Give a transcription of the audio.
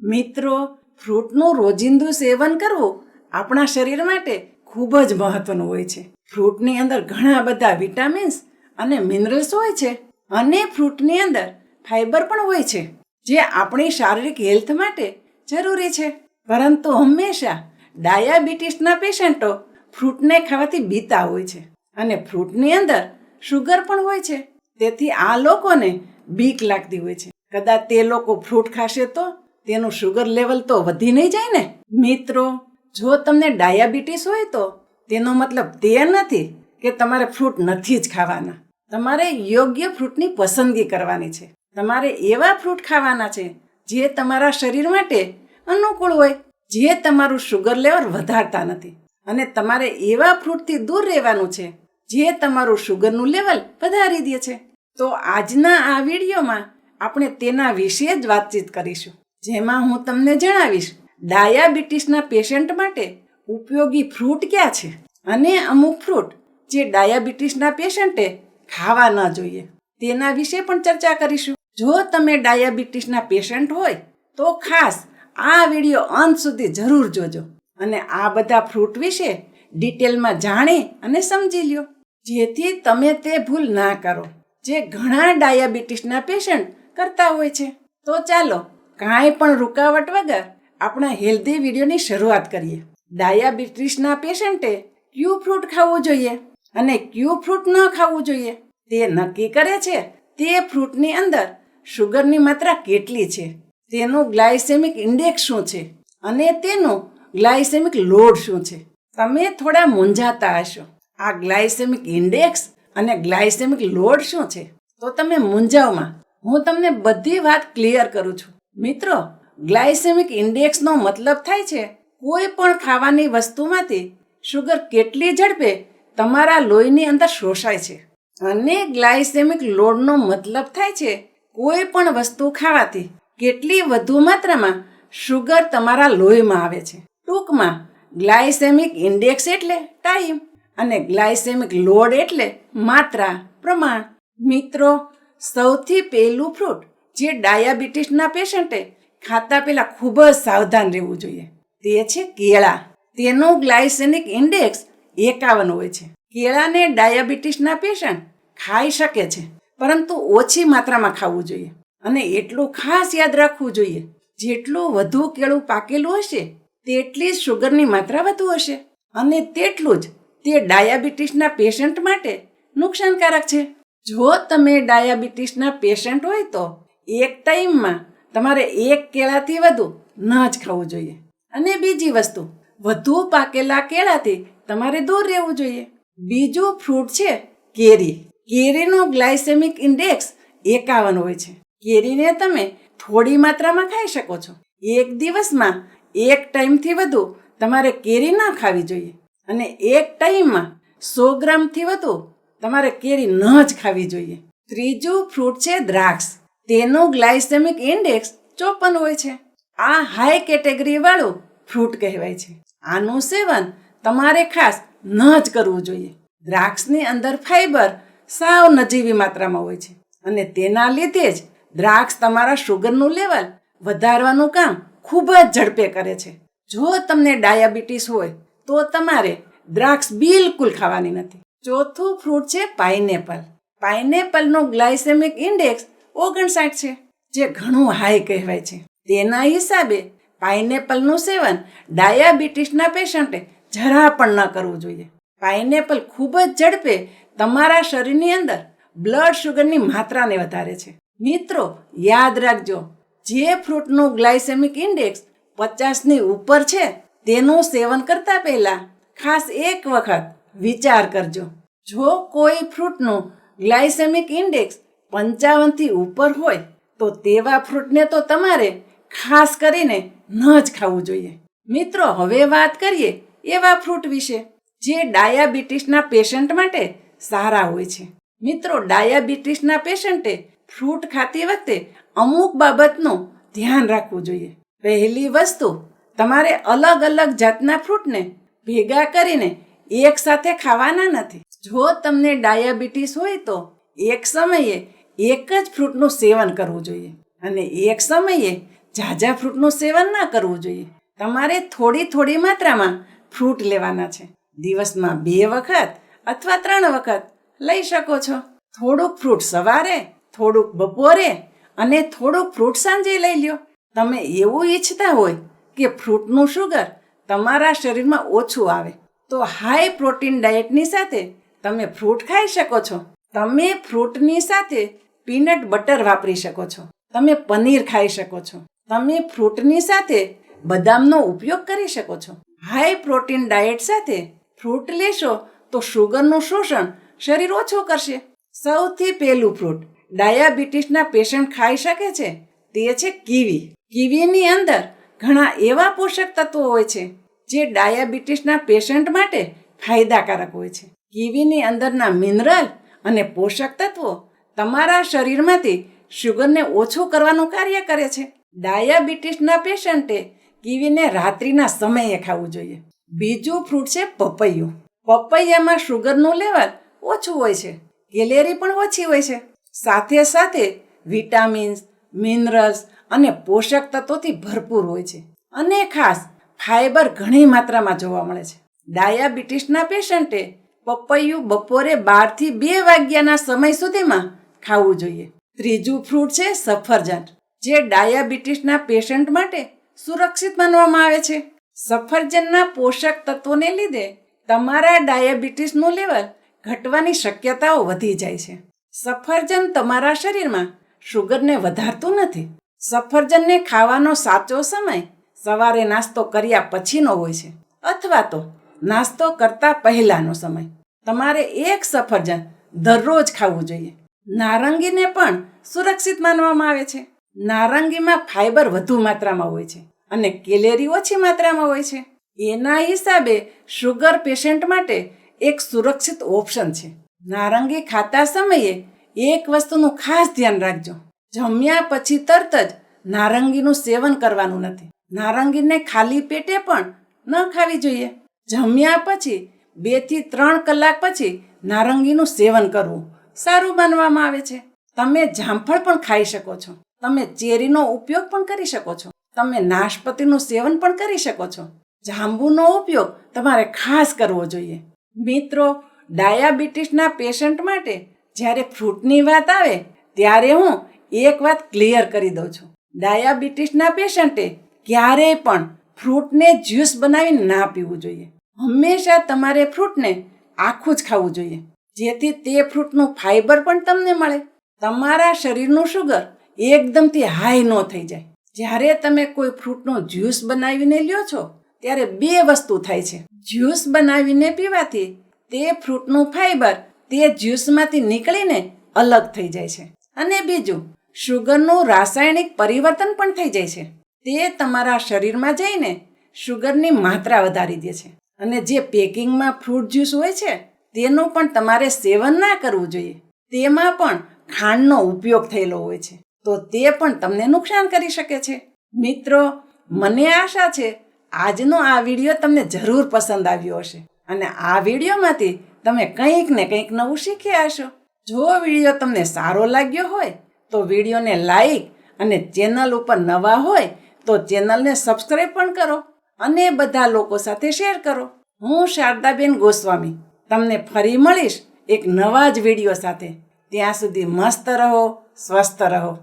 મિત્રો, ફ્રૂટનું રોજિંદુ સેવન કરવું આપણા શરીર માટે ખૂબ જ મહત્વનું હોય છે. ફ્રૂટની અંદર ઘણા બધા વિટામિન્સ અને મિનરલ્સ હોય છે અને ફ્રૂટની અંદર ફાઈબર પણ હોય છે, જે આપણી શારીરિક હેલ્થ માટે જરૂરી છે. પરંતુ હંમેશા ડાયાબિટીસના પેશન્ટો ફ્રૂટને ખાવાથી બીતા હોય છે અને ફ્રૂટની અંદર શુગર પણ હોય છે. તેથી આ લોકોને બીક લાગતી હોય છે. કદાચ તે લોકો ફ્રૂટ ખાશે તો તેનું શુગર લેવલ તો વધી નહીં જાય ને? મિત્રો, જો તમને ડાયાબિટીસ હોય તો તેનો મતલબ તે નથી કે તમારે ફ્રૂટ નથી જ ખાવાના. તમારે યોગ્ય ફ્રૂટની પસંદગી કરવાની છે. તમારે એવા ફ્રૂટ ખાવાના છે જે તમારા શરીર માટે અનુકૂળ હોય, જે તમારું શુગર લેવલ વધારતા નથી. અને તમારે એવા ફ્રૂટથી દૂર રહેવાનું છે જે તમારું શુગરનું લેવલ વધારી દે છે. તો આજના આ વિડીયોમાં આપણે તેના વિશે જ વાતચીત કરીશું. જેમાં હું તમને જણાવીશ, ડાયાબિટીસના પેશન્ટ માટે ઉપયોગી ફ્રૂટ ક્યાં છે અને અમુક ફ્રૂટ જે ડાયાબિટીસના પેશન્ટે ખાવા ન જોઈએ. તેના વિશે પણ ચર્ચા કરીશું. જો તમે ડાયાબિટીસના પેશન્ટ હોય, તો ખાસ આ વીડિયો અંત સુધી જરૂર જોજો અને આ બધા ફ્રૂટ વિશે ડિટેલમાં જાણી અને સમજી લ્યો. જેથી તમે તે ભૂલ ના કરો. જે ઘણા ડાયાબિટીસના પેશન્ટ કરતા હોય છે. તો ચાલો કાંઈ પણ રૂકાવટ વગર આપણા હેલ્ધી વિડીયોની શરૂઆત કરીએ. ડાયાબિટીસના પેશન્ટે ક્યુ ફ્રૂટ ખાવું જોઈએ અને ક્યુ ફ્રૂટ ન ખાવું જોઈએ. તે નક્કી કરે છે તે ફ્રૂટની અંદર શુગરની માત્રા કેટલી છે. તેનું ગ્લાયસેમિક ઇન્ડેક્સ શું છે અને તેનું ગ્લાયસેમિક લોડ શું છે. તમે થોડા મૂંઝાતા હશો. આ ગ્લાયસેમિક ઇન્ડેક્સ અને ગ્લાયસેમિક લોડ શું છે? તો તમે મૂંઝાવમાં. હું તમને બધી વાત ક્લિયર કરું છું. મિત્રો, ગ્લાયસેમિક ઇન્ડેક્સનો મતલબ થાય છે, કોઈ પણ ખાવાની વસ્તુમાંથી શુગર કેટલી ઝડપે તમારા લોહીની અંદર શોષાય છે. અને ગ્લાયસેમિક લોડનો મતલબ થાય છે, કોઈ પણ વસ્તુ ખાવાથી કેટલી વધુ માત્રામાં શુગર તમારા લોહીમાં આવે છે. ટૂંકમાં, ગ્લાયસેમિક ઇન્ડેક્સ એટલે ટાઈમ અને ગ્લાયસેમિક લોડ એટલે માત્રા, પ્રમાણ. મિત્રો, સૌથી પહેલું ફ્રૂટ જે ડાયાબિટીસના પેશન્ટે ખાતા પહેલાં ખૂબ જ સાવધાન રહેવું જોઈએ. તે છે કેળા. તેનું ગ્લાયસેમિક ઇન્ડેક્સ એકાવન હોય છે. કેળાને ડાયાબિટીસના પેશન્ટ ખાઈ શકે છે, પરંતુ ઓછી માત્રામાં ખાવું જોઈએ અને એટલું ખાસ યાદ રાખવું જોઈએ. જેટલું વધુ કેળું પાકેલું હશે, તેટલી જ શુગરની માત્રા વધુ હશે અને તેટલું જ તે ડાયાબિટીસના પેશન્ટ માટે નુકસાનકારક છે. જો તમે ડાયાબિટીસના પેશન્ટ હોય તો એક ટાઈમમાં તમારે એક કેળાથી વધુ ન જ ખાવું જોઈએ. અને બીજી વસ્તુ, વધુ પાકેલા કેળાથી તમારે દૂર રહેવું જોઈએ. બીજું ફ્રૂટ છે કેરી. કેરીનો ગ્લાયસેમિક ઇન્ડેક્સ એકાવન હોય છે. કેરીને તમે થોડી માત્રામાં ખાઈ શકો છો. એક દિવસમાં એક ટાઈમથી વધુ તમારે કેરી ના ખાવી જોઈએ. અને એક ટાઈમમાં સો ગ્રામથી વધુ તમારે કેરી ન જ ખાવી જોઈએ. ત્રીજું ફ્રૂટ છે દ્રાક્ષ. તેનું ગ્લાયસેમિક ઇન્ડેક્સ ચોપન હોય છે. આ હાઈ કેટેગરી વાળું ફ્રૂટ કહેવાય છે. આનું સેવન તમારે ખાસ ન જ કરવું જોઈએ. દ્રાક્ષની અંદર ફાઈબર સાવ નજીવી માત્રામાં હોય છે અને તેના લીધે જ દ્રાક્ષ તમારા શુગરનું લેવલ વધારવાનું કામ ખૂબ જ ઝડપે કરે છે. જો તમને ડાયાબિટીસ હોય તો તમારે દ્રાક્ષ બિલકુલ ખાવાની નથી. ચોથું ફ્રૂટ છે પાઇનેપલ પાઇનેપલનું ગ્લાયસેમિક ઇન્ડેક્સ ઓગણસાઠ છે, જે ઘણું હાઈ કહેવાય છે. તેના હિસાબે પાઇનેપલનું સેવન ડાયાબિટીસના પેશન્ટે જરા પણ ન કરવું જોઈએ. પાઇનેપલ ખૂબ જ ઝડપે તમારા શરીરની અંદર બ્લડ શુગરની માત્રાને વધારે છે. મિત્રો, યાદ રાખજો, જે ફ્રૂટનું ગ્લાયસેમિક ઇન્ડેક્સ પચાસની ઉપર છે, તેનું સેવન કરતા પહેલાં ખાસ એક વખત વિચાર કરજો. જો કોઈ ફ્રૂટનું ગ્લાયસેમિક ઇન્ડેક્સ પંચાવનથી ઉપર હોય, તો તેવા ફ્રૂટને તો તમારે ખાસ કરીને ન જ ખાવું જોઈએ. મિત્રો, હવે વાત કરીએ એવા ફ્રૂટ વિશે, જે ડાયાબિટીસના પેશન્ટ માટે સારા હોય છે. મિત્રો, ડાયાબિટીસના પેશન્ટે ફ્રૂટ ખાતી વખતે અમુક બાબતનું ધ્યાન રાખવું જોઈએ. પહેલી વસ્તુ, તમારે અલગ અલગ જાતના ફ્રૂટને ભેગા કરીને એકસાથે ખાવાના નથી. જો તમને ડાયાબિટીસ હોય તો એક સમયે એક જ ફ્રૂટનું સેવન કરવું જોઈએ અને એક સમયે ઝાઝા ફ્રૂટનું સેવન ના કરવું જોઈએ. તમારે થોડી થોડી માત્રામાં ફ્રૂટ લેવાના છે. દિવસમાં બે વખત અથવા ત્રણ વખત લઈ શકો છો. થોડુંક ફ્રૂટ સવારે, થોડુંક બપોરે અને થોડુંક ફ્રૂટ સાંજે લઈ લ્યો. તમે એવું ઈચ્છતા હોય કે ફ્રૂટનું શુગર તમારા શરીરમાં ઓછું આવે, તો હાઈ પ્રોટીન ડાયટની સાથે તમે ફ્રૂટ ખાઈ શકો છો. તમે ફ્રૂટની સાથે પીનટ બટર વાપરી શકો છો. તમે પનીર ખાઈ શકો છો. તમે ફ્રૂટની સાથે બદામનો ઉપયોગ કરી શકો છો. હાઈ પ્રોટીન ડાયટ સાથે ફ્રૂટ લેશો તો શુગરનું શોષણ શરીર ઓછું કરશે. સૌથી પહેલું ફ્રૂટ ડાયાબિટીસના પેશન્ટ ખાઈ શકે છે. તે છે કીવી. કીવીની અંદર ઘણા એવા પોષક તત્વો હોય છે જે ડાયાબિટીસના પેશન્ટ માટે ફાયદાકારક હોય છે. કીવીની અંદરના મિનરલ અને પોષક તત્વો તમારા શરીરમાંથી શુગરને ઓછું કરવાનું કાર્ય કરે છે. ડાયાબિટીસના પેશન્ટે કીવીને રાત્રિના સમયે ખાવું જોઈએ. બીજું ફ્રૂટ છે પપૈયું. પપૈયામાં શુગરનું લેવલ ઓછું હોય છે. કેલેરી પણ ઓછી હોય છે. સાથે સાથે વિટામિન્સ, મિનરલ્સ અને પોષક તત્વોથી ભરપૂર હોય છે. અને ખાસ ફાઇબર ઘણી માત્રામાં જોવા મળે છે. ડાયાબિટીસના પેશન્ટે પપૈયું બપોરે બારથી બે વાગ્યાના સમય સુધીમાં ખાવું જોઈએ. ત્રીજું ફ્રૂટ છે સફરજન, જે ડાયાબિટીસના પેશન્ટ માટે સુરક્ષિત માનવામાં આવે છે. સફરજનના પોષક તત્વોને લીધે તમારા ડાયાબિટીસનું લેવલ ઘટવાની શક્યતાઓ વધી જાય છે. સફરજન તમારા શરીરમાં શુગરને વધારતું નથી. સફરજનને ખાવાનો સાચો સમય સવારે નાસ્તો કર્યા પછીનો હોય છે, અથવા તો નાસ્તો કરતા પહેલાનો સમય. તમારે એક સફરજન દરરોજ ખાવું જોઈએ. નારંગીને પણ સુરક્ષિત માનવામાં આવે છે. નારંગીમાં ફાઇબર વધુ માત્રામાં હોય છે અને કેલેરી ઓછી માત્રામાં હોય છે. એના હિસાબે શુગર પેશન્ટ માટે એક સુરક્ષિત ઓપ્શન છે. નારંગી ખાતા સમયે એક વસ્તુનું ખાસ ધ્યાન રાખજો. જમ્યા પછી તરત જ નારંગીનું સેવન કરવાનું નથી. નારંગીને ખાલી પેટે પણ ન ખાવી જોઈએ. જમ્યા પછી બેથી ત્રણ કલાક પછી નારંગીનું સેવન કરવું સારું માનવામાં આવે છે. તમે જામફળ પણ ખાઈ શકો છો. તમે ચેરીનો ઉપયોગ પણ કરી શકો છો. તમે નાશપતિનું સેવન પણ કરી શકો છો. જાંબુનો ઉપયોગ તમારે ખાસ કરવો જોઈએ. મિત્રો, ડાયાબિટીસના પેશન્ટ માટે જ્યારે ફ્રૂટની વાત આવે, ત્યારે હું એક વાત ક્લિયર કરી દઉં છું. ડાયાબિટીસના પેશન્ટે ક્યારેય પણ ફ્રૂટને જ્યુસ બનાવીને ના પીવું જોઈએ. હંમેશા તમારે ફ્રૂટને આખું જ ખાવું જોઈએ. જેથી તે ફ્રૂટનું ફાઈબર પણ તમને મળે. તમારા શરીરનું શુગર એકદમથી હાઈ ન થઈ જાય. જ્યારે તમે કોઈ ફ્રૂટનો જ્યુસ બનાવીને લ્યો છો, ત્યારે બે વસ્તુ થાય છે. જ્યુસ બનાવીને પીવાથી તે ફ્રૂટનું ફાઇબર તે જ્યુસમાંથી નીકળીને અલગ થઈ જાય છે. અને બીજું શુગરનું રાસાયણિક પરિવર્તન પણ થઈ જાય છે. તે તમારા શરીરમાં જઈને શુગરની માત્રા વધારી દે છે. અને જે પેકિંગમાં ફ્રૂટ જ્યુસ હોય છે, તેનું પણ તમારે સેવન ના કરવું જોઈએ. તેમાં પણ ખાંડનો ઉપયોગ થયેલો હોય છે. તો તે પણ તમને નુકસાન કરી શકે છે. મિત્રો, મને આશા છે, આજનો આ વીડિયો તમને જરૂર પસંદ આવ્યો હશે. અને આ વિડીયોમાંથી તમે કંઈક ને કંઈક નવું શીખ્યા હશો. જો વીડિયો તમને સારો લાગ્યો હોય, તો વિડીયોને લાઈક અને ચેનલ ઉપર નવા હોય, તો ચેનલને સબસ્ક્રાઈબ પણ કરો. અને બધા લોકો સાથે શેર કરો. હું શારદાબેન ગોસ્વામી. તમને ફરી મળીશ એક નવા જ વીડિયો સાથે. ત્યાં સુધી મસ્ત રહો, સ્વસ્થ રહો.